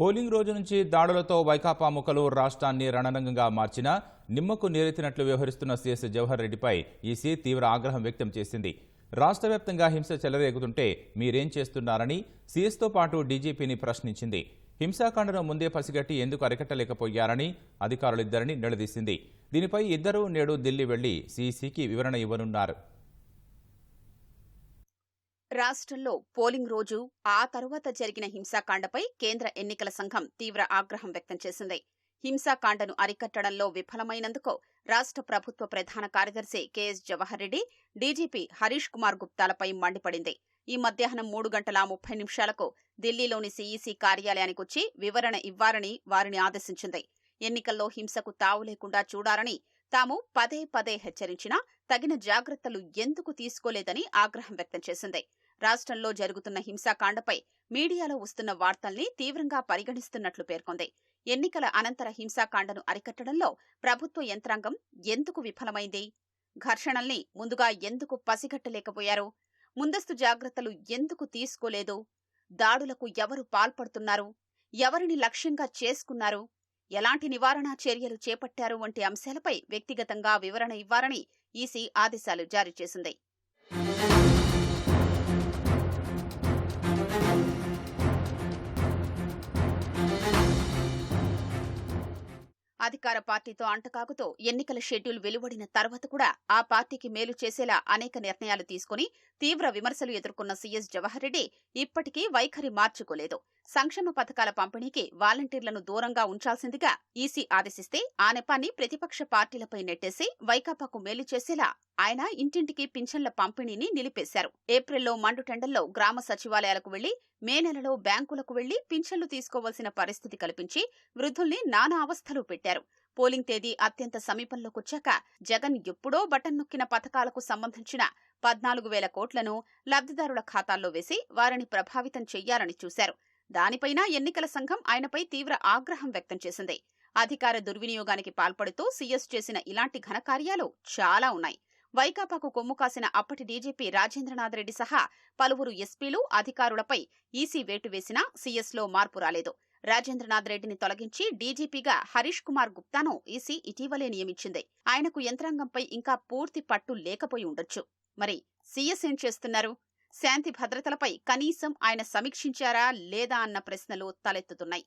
Polling రోజు నుంచి దాడులతో వైకాపా ముఖలు రాష్ట్రాన్ని రణరంగంగా మార్చిన నిమ్మకు నీరెత్తినట్లు వ్యవహరిస్తున్న సీఎస్ జవహర్ రెడ్డిపై ఈసీ తీవ్ర ఆగ్రహం వ్యక్తం చేసింది. రాష్ట్ర వ్యాప్తంగా హింస చెలరేగుతుంటే మీరేం చేస్తున్నారని సీఎస్తో పాటు డీజీపీని ప్రశ్నించింది. హింసాకాండను ముందే పసిగట్టి ఎందుకు అరికట్టలేకపోయారని అధికారులిద్దరిని నిలదీసింది. దీనిపై ఇద్దరూ నేడు ఢిల్లీ వెళ్ళి సీసీకి వివరణ ఇవ్వనున్నారు. రాష్ట్రంలో పోలింగ్ రోజు ఆ తరువాత జరిగిన హింసాకాండపై కేంద్ర ఎన్నికల సంఘం తీవ్ర ఆగ్రహం వ్యక్తం చేసింది. హింసాకాండను అరికట్టడంలో విఫలమైనందుకు రాష్ట్ర ప్రభుత్వ ప్రధాన కార్యదర్శి కెఎస్ జవహర్ రెడ్డి డీజీపీ హరీష్ కుమార్ గుప్తాలపై మండిపడింది. ఈ మధ్యాహ్నం మూడు గంటల ముప్పై నిమిషాలకు ఢిల్లీలోని సీఈసీ కార్యాలయానికొచ్చి వివరణ ఇవ్వాలని వారిని ఆదేశించింది. ఎన్నికల్లో హింసకు తావు లేకుండా చూడాలని తాము పదే పదే హెచ్చరించినా తగిన జాగ్రత్తలు ఎందుకు తీసుకోలేదని ఆగ్రహం వ్యక్తం చేసింది. రాష్ట్రంలో జరుగుతున్న హింసాకాండపై మీడియాలో వస్తున్న వార్తల్ని తీవ్రంగా పరిగణిస్తున్నట్లు పేర్కొంది. ఎన్నికల అనంతర హింసాకాండను అరికట్టడంలో ప్రభుత్వ యంత్రాంగం ఎందుకు విఫలమైంది? ఘర్షణల్ని ముందుగా ఎందుకు పసిగట్టలేకపోయారు? ముందస్తు జాగ్రత్తలు ఎందుకు తీసుకోలేదు? దాడులకు ఎవరు పాల్పడుతున్నారు? ఎవరిని లక్ష్యంగా చేసుకున్నారు? ఎలాంటి నివారణా చర్యలు చేపట్టారు వంటి అంశాలపై వ్యక్తిగతంగా వివరణ ఇవ్వాలని ఈసీ ఆదేశాలు జారీ చేసింది. అధికార పార్టీతో అంటకాకుతో ఎన్నికల షెడ్యూల్ వెలువడిన తర్వాత కూడా ఆ పార్టీకి మేలు చేసేలా అనేక నిర్ణయాలు తీసుకుని తీవ్ర విమర్శలు ఎదుర్కొన్న సీఎస్ జవహర్ రెడ్డి ఇప్పటికీ వైఖరి మార్చుకోలేదు. సంక్షేమ పథకాల పంపిణీకి వాలంటీర్లను దూరంగా ఉంచాల్సిందిగా ఈసీ ఆదేశిస్తే ఆ నెపాన్ని ప్రతిపక్ష పార్టీలపై నెట్టేసి వైకాపాకు మేలు చేసేలా ఆయన ఇంటింటికి పింఛన్ల పంపిణీని నిలిపేశారు. ఏప్రిల్లో మండుటెండల్లో గ్రామ సచివాలయాలకు వెళ్ళి మే నెలలో బ్యాంకులకు వెళ్ళి పింఛన్లు తీసుకోవాల్సిన పరిస్థితి కల్పించి వృద్ధుల్ని నానా అవస్థలు పెట్టారు. పోలింగ్ తేదీ అత్యంత సమీపంలోకొచ్చాక జగన్ ఎప్పుడో బటన్ నొక్కిన పథకాలకు సంబంధించిన పద్నాలుగు వేల కోట్లను లబ్ధిదారుల ఖాతాల్లో వేసి వారిని ప్రభావితం చెయ్యాలని చూశారు. దానిపైన ఎన్నికల సంఘం ఆయనపై తీవ్ర ఆగ్రహం వ్యక్తం చేసింది. అధికార దుర్వినియోగానికి పాల్పడుతూ సీఎస్ చేసిన ఇలాంటి ఘనకార్యాలు చాలా ఉన్నాయి. వైకాపాకు కొమ్ము కాసిన అప్పటి డీజీపీ రాజేంద్రనాథ్ రెడ్డి సహా పలువురు ఎస్పీలు అధికారులపై ఈసీ వేటు వేసినా సీఎస్లో మార్పు రాలేదు. రాజేంద్రనాథ్ రెడ్డిని తొలగించి డీజీపీగా హరీష్ కుమార్ గుప్తాను ఈసీ ఇటీవలే నియమించింది. ఆయనకు యంత్రాంగంపై ఇంకా పూర్తి పట్టు లేకపోయి ఉండొచ్చు. మరి సీఎస్ ఏం చేస్తున్నారు? శాంతి భద్రతలపై కనీసం ఆయన సమీక్షించారా లేదా అన్న ప్రశ్నలు తలెత్తుతున్నాయి.